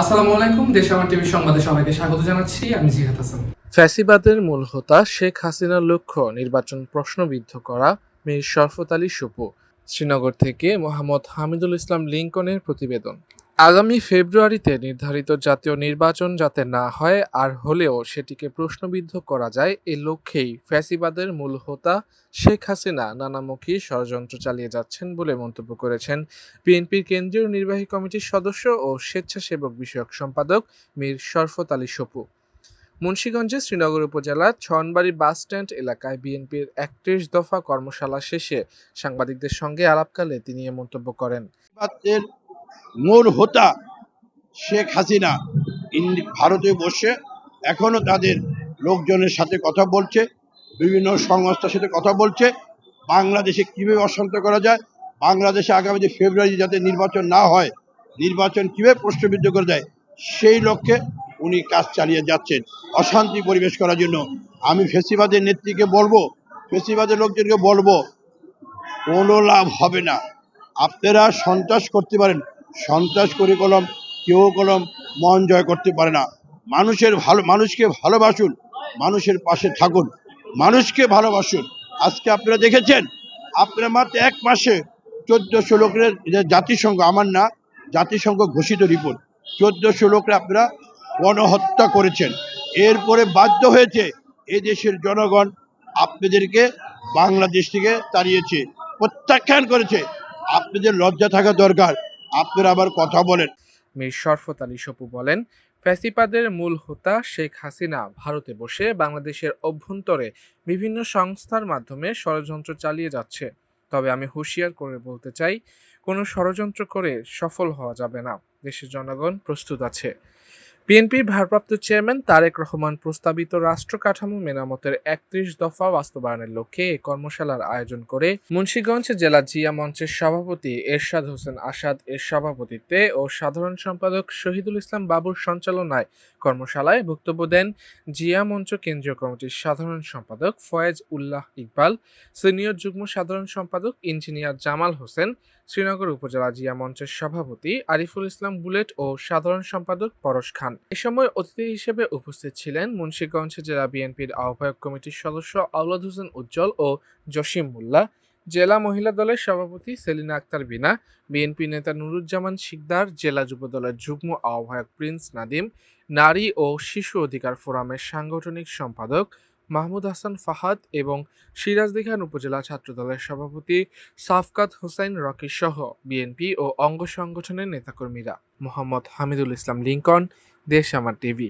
আসসালামু আলাইকুম, দেশ আমার টিভি সংবাদে সবাইকে স্বাগত জানাচ্ছি, আমি জিহাদ হাসান। ফ্যাসিবাদের মূল হোতা শেখ হাসিনার লক্ষ্য, নির্বাচন প্রশ্নবিদ্ধ করা, মীর শরফত আলী সুপু। শ্রীনগর থেকে মোহাম্মদ হামিদুল ইসলাম লিঙ্কনের প্রতিবেদন। আগামী ফেব্রুয়ারিতে নির্ধারিত জাতীয় নির্বাচন যাতে না হয় আর হলেও সেটিকে প্রশ্নবিদ্ধ করা যায়, এ লক্ষ্যেই ফ্যাসিবাদের মূল হোতা শেখ হাসিনা নানামুখী ষড়যন্ত্র চালিয়ে যাচ্ছেন বলে মন্তব্য করেছেন। বিএনপির কেন্দ্রীয় নির্বাহী কমিটির সদস্য ও স্বেচ্ছাসেবক বিষয়ক সম্পাদক মীর শরফত আলী সপু। মুন্সীগঞ্জের শ্রীনগর উপজেলার ছনবাড়ি বাস স্ট্যান্ড এলাকায় বিএনপির একত্রিশ দফা কর্মশালা শেষে সাংবাদিকদের সঙ্গে আলাপকালে তিনি এ মন্তব্য করেন। মূল হোতা শেখ হাসিনা। ভারতে বসে এখনও তাদের লোকজনের সাথে কথা বলছে, বিভিন্ন সংস্থার সাথে কথা বলছে, বাংলাদেশে কীভাবে অশান্ত করা যায়, বাংলাদেশে আগামী যে ফেব্রুয়ারি যাতে নির্বাচন না হয়, নির্বাচন কীভাবে প্রশ্নবিদ্ধ করে দেয়, সেই লক্ষ্যে উনি কাজ চালিয়ে যাচ্ছেন। অশান্তি পরিবেশ করার জন্য আমি ফেসিবাদের নেত্রীকে বলব, ফেসিবাদের লোকজনকে বলব, কোনো লাভ হবে না। আপনারা সন্ত্রাস করতে পারেন সন্ত্রাস করে কলম, কেউ কলম মন জয় করতে পারে না। মানুষের ভালো, মানুষকে ভালোবাসুন, মানুষের পাশে থাকুন, মানুষকে ভালোবাসুন। আজকে আপনারা দেখেছেন, আপনার মাত্র এক মাসে চোদ্দশো লোকের জাতিসংঘ, আমার না, জাতিসংঘ ঘোষিত রিপোর্ট, চোদ্দশো লোকরা আপনারা গণহত্যা করেছেন। এরপরে বাধ্য হয়েছে এ দেশের জনগণ আপনাদেরকে বাংলাদেশ থেকে তাড়িয়েছে, প্রত্যাখ্যান করেছে। আপনাদের লজ্জা থাকা দরকার আপনারা আবার কথা বলেন। মীর শরফত আলী সপু বলেন ফ্যাসিপাদের মূল হোতা শেখ হাসিনা। ভারতে বসে বাংলাদেশের অভ্যন্তরে বিভিন্ন সংস্থার মাধ্যমে ষড়যন্ত্র চালিয়ে যাচ্ছে। তবে আমি হুঁশিয়ার করে বলতে চাই, কোনো ষড়যন্ত্র করে সফল হওয়া যাবে না। দেশের জনগণ প্রস্তুত আছে। বিএনপির ভারপ্রাপ্ত চেয়ারম্যান তারেক রহমান প্রস্তাবিত রাষ্ট্র কাঠামো মেরামতের একত্রিশ দফা বাস্তবায়নের লক্ষ্যে এই কর্মশালার আয়োজন করে মুন্সীগঞ্জ জেলা জিয়া মঞ্চের সভাপতি এরশাদ হোসেন আসাদ এর সভাপতিত্বে ও সাধারণ সম্পাদক শহীদুল ইসলাম বাবুর সঞ্চালনায় কর্মশালায় বক্তব্য দেন জিয়া মঞ্চ কেন্দ্রীয় কমিটির সাধারণ সম্পাদক ফয়েজ উল্লাহ ইকবাল, সিনিয়র যুগ্ম সাধারণ সম্পাদক ইঞ্জিনিয়ার জামাল হোসেন, শ্রীনগর উপজেলা জিয়া মঞ্চের সভাপতি আরিফুল ইসলাম বুলেট ও সাধারণ সম্পাদক পরশ খান। এ সময় অতিথি হিসেবে উপস্থিত ছিলেন মুন্সীগঞ্জ জেলা বিএনপির আহ্বায়ক কমিটির সদস্য আওলাদ হোসেন উজ্জ্বল ও জসিম মোল্লা, জেলা মহিলা দলের সভাপতি সেলিনা আক্তার বিনা, বিএনপি নেতা নুরুজ্জামান শিকদার, জেলা যুব দলের যুগ্ম আহ্বায়ক প্রিন্স নাদিম, নারী ও শিশু অধিকার ফোরামের সাংগঠনিক সম্পাদক মাহমুদ হাসান ফাহাদ এবং সিরাজদিখান উপজেলা ছাত্রদলের সভাপতি সাফকাত হোসাইন রকি সহ বিএনপি ও অঙ্গ সংগঠনের নেতাকর্মীরা। মোহাম্মদ হামিদুল ইসলাম লিঙ্কন দেশ আমার টিভি।